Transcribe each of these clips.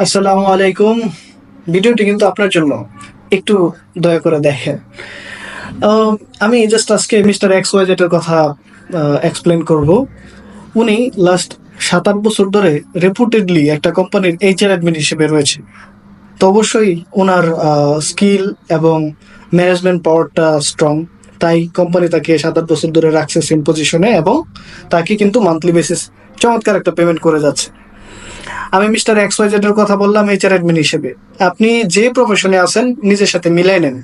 আসসালামু আলাইকুম। ভিডিওটি কিন্তু আপনার জন্য একটু দয়া করে দেখেন। আমি জাস্ট আজকে মিস্টার এক্স ওয়াই জেটের কথা এক্সপ্লেন করব। উনি লাস্ট সাত আট বছর ধরে রেপুটেডলি একটা কোম্পানির এইচআর অ্যাডমিন হিসেবে রয়েছে। তো অবশ্যই ওনার স্কিল এবং ম্যানেজমেন্ট পাওয়ারটা স্ট্রং তাই কোম্পানি তাকে সাত আট বছর ধরে রাখছে সেম পজিশনে এবং তাকে কিন্তু মান্থলি বেসিস চমৎকার একটা পেমেন্ট করে যাচ্ছে। আমি মিস্টার এক্স ওয়াই জেড এর কথা বললাম এইচআর অ্যাডমিন হিসেবে। আপনি যে প্রফেশনে আছেন, নিজের সাথে মিলাই নেন।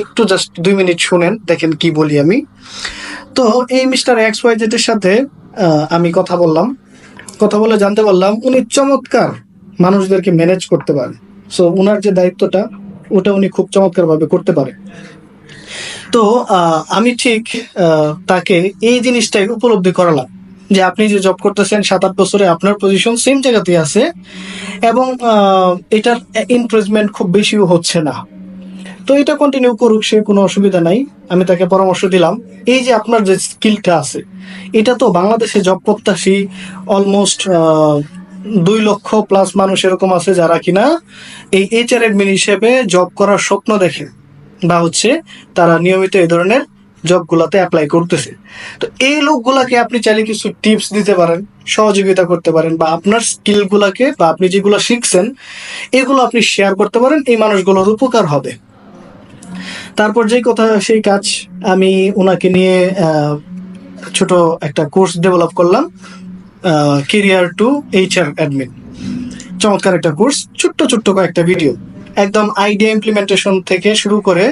একটু জাস্ট দুই মিনিট শুনেন, দেখেন কি বলি আমি। তো এই মিস্টার এক্স ওয়াই জেড এর সাথে আমি কথা বললাম। কথা বলে জানতে পারলাম, উনি চমৎকার মানুষদেরকে ম্যানেজ করতে পারে। সো ওনার যে দায়িত্বটা, ওটা উনি খুব চমৎকার ভাবে করতে পারে। তো আমি ঠিক তাকে এই জিনিসটাই উপলব্ধি করালাম। যে আপনি যে জব করতেছেন সাত আট বছরে, আপনার পজিশন সেম জায়গাতেই আছে এবং এটার ইনক্রিজমেন্ট খুব বেশিও হচ্ছে না। তো এটা কন্টিনিউ করুক, সে কোনো অসুবিধা নাই। আমি তাকে পরামর্শ দিলাম। এই যে আপনার যে স্কিলটা আছে, এটা তো বাংলাদেশে জব প্রত্যাশী অলমোস্ট দুই লক্ষ প্লাস মানুষ এরকম আছে যারা কিনা এই এইচআর অ্যাডমিন হিসেবে জব করার স্বপ্ন দেখে বা হচ্ছে তারা নিয়মিত এই ধরনের জবগুলোতে অ্যাপ্লাই করতেছে। তো এই লোকগুলাকে আপনি চাইলে কিছু টিপস দিতে পারেন, সহযোগিতা করতে পারেন বা আপনার স্কিলগুলোকে বা আপনি যেগুলো শিখছেন, এগুলো আপনি শেয়ার করতে পারেন, এই মানুষগুলোর উপকার হবে। তারপর যেই কথা, সেই কাজ আমি ওনাকে নিয়ে ছোট একটা কোর্স ডেভেলপ করলাম কেরিয়ার টু এইচআর অ্যাডমিন চমৎকার একটা কোর্স ছোট্ট ছোট্ট কয়েকটা ভিডিও একদম আইডিয়া ইমপ্লিমেন্টেশন থেকে শুরু করে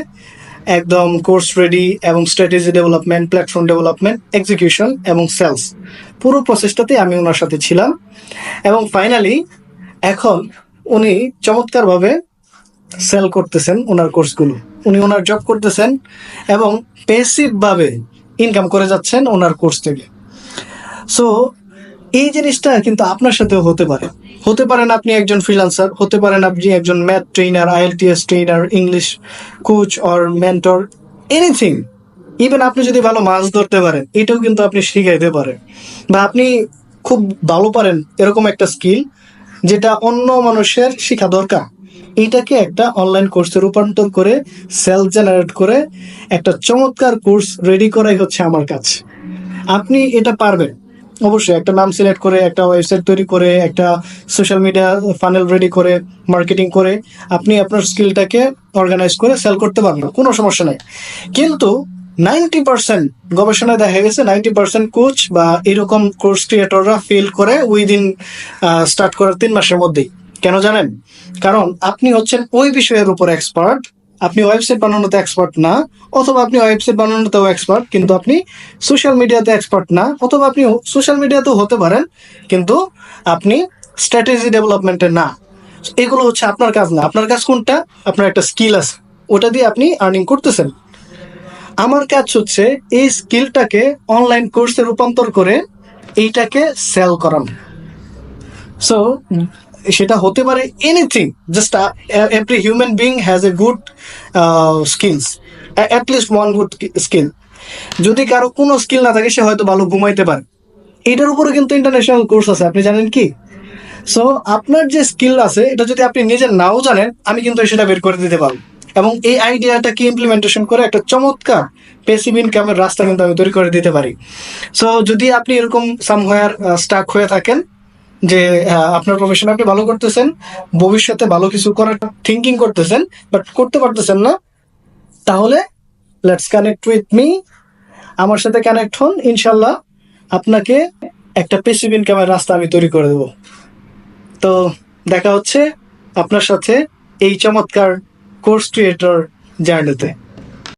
একদম কোর্স রেডি এবং strategy development platform development execution এবং সেলস পুরো প্রসেসটাতে আমি ওনার সাথে ছিলাম এবং ফাইনালি এখন উনি চমৎকারভাবে সেল করতেছেন ওনার কোর্সগুলো উনি ওনার জব করতেছেন এবং পেসিভভাবে ইনকাম করে যাচ্ছেন ওনার কোর্স থেকে। সো এই জিনিসটা কিন্তু আপনার সাথেও হতে পারে। হতে পারেন আপনি একজন ফ্রিল্যান্সার হতে পারেন আপনি একজন math trainer IELTS trainer English coach or mentor anything even আপনি যদি ভালো মাছ ধরতে পারেন, এটাও কিন্তু আপনি শিখাইতে পারেন। বা আপনি খুব ভালো পারেন এরকম একটা স্কিল যেটা অন্য মানুষের শেখা দরকার। এটাকে একটা অনলাইন কোর্সে রূপান্তর করে সেলফ জেনারেট করে, একটা চমৎকার কোর্স রেডি করাই হচ্ছে আমার কাছে। আপনি এটা পারবেন। অবশ্যই, একটা নাম সিলেক্ট করে, একটা ওয়েবসাইট তৈরি করে, একটা সোশ্যাল মিডিয়া ফানেল রেডি করে মার্কেটিং করে, আপনি আপনার স্কিলটাকে অর্গানাইজ করে সেল করতে পারবেন, কোনো সমস্যা নেই। কিন্তু নাইনটি পার্সেন্ট গবেষণায় দেখা গেছে নাইনটি পার্সেন্ট কোচ বা এরকম কোর্স ক্রিয়েটররা ফেল করে উইদিন স্টার্ট করার তিন মাসের মধ্যেই। কেন জানেন? কারণ আপনি হচ্ছেন ওই বিষয়ের উপর এক্সপার্ট আপনি ওয়েবসাইট বানানোতে এক্সপার্ট না, অথবা আপনি ওয়েবসাইট বানানোতেও এক্সপার্ট কিন্তু আপনি সোশ্যাল মিডিয়াতে এক্সপার্ট না, অথবা আপনি সোশ্যাল মিডিয়াতেও হতে পারেন, কিন্তু আপনি স্ট্র্যাটেজি ডেভেলপমেন্টে না। এগুলো হচ্ছে আপনার কাজ না। আপনার কাজ কোনটা? আপনার একটা স্কিল আছে। ওটা দিয়ে আপনি আর্নিং করতেছেন। আমার কাজ হচ্ছে এই স্কিলটাকে অনলাইন কোর্সে রূপান্তর করে এইটাকে সেল করানো। সো সেটা হতে পারে anything just every human being has a good skills at least one good skill যদি কারও কোনো স্কিল না থাকে, সে হয়তো ভালো ঘুমাইতে পারে। এটার উপরে কিন্তু ইন্টারন্যাশনাল কোর্স আছে, আপনি জানেন কি? সো আপনার যে স্কিল আছে, এটা যদি আপনি নিজে নাও জানেন, আমি কিন্তু সেটা বের করে দিতে পারব। এবং এই আইডিয়াটাকে ইমপ্লিমেন্টেশন করে? একটা চমৎকার পেসিভ ইনকামের রাস্তা কিন্তু আমি তৈরি করে দিতে পারি। সো যদি আপনি এরকম সামহোয়ার স্টাক হয়ে থাকেন যে আপনার প্রফেশন আপনি ভালো করতেছেন, ভবিষ্যতে ভালো কিছু করার থিঙ্কিং করতেছেন বাট করতে পারতেছেন না, তাহলে লেটস কানেক্ট উইথ মি আমার সাথে কানেক্ট হন ইনশাল্লাহ আপনাকে একটা পেসিভ ইনকামের রাস্তা আমি তৈরি করে দেবো। তো দেখা হচ্ছে আপনার সাথে এই চমৎকার কোর্স ক্রিয়েটর জার্নিতে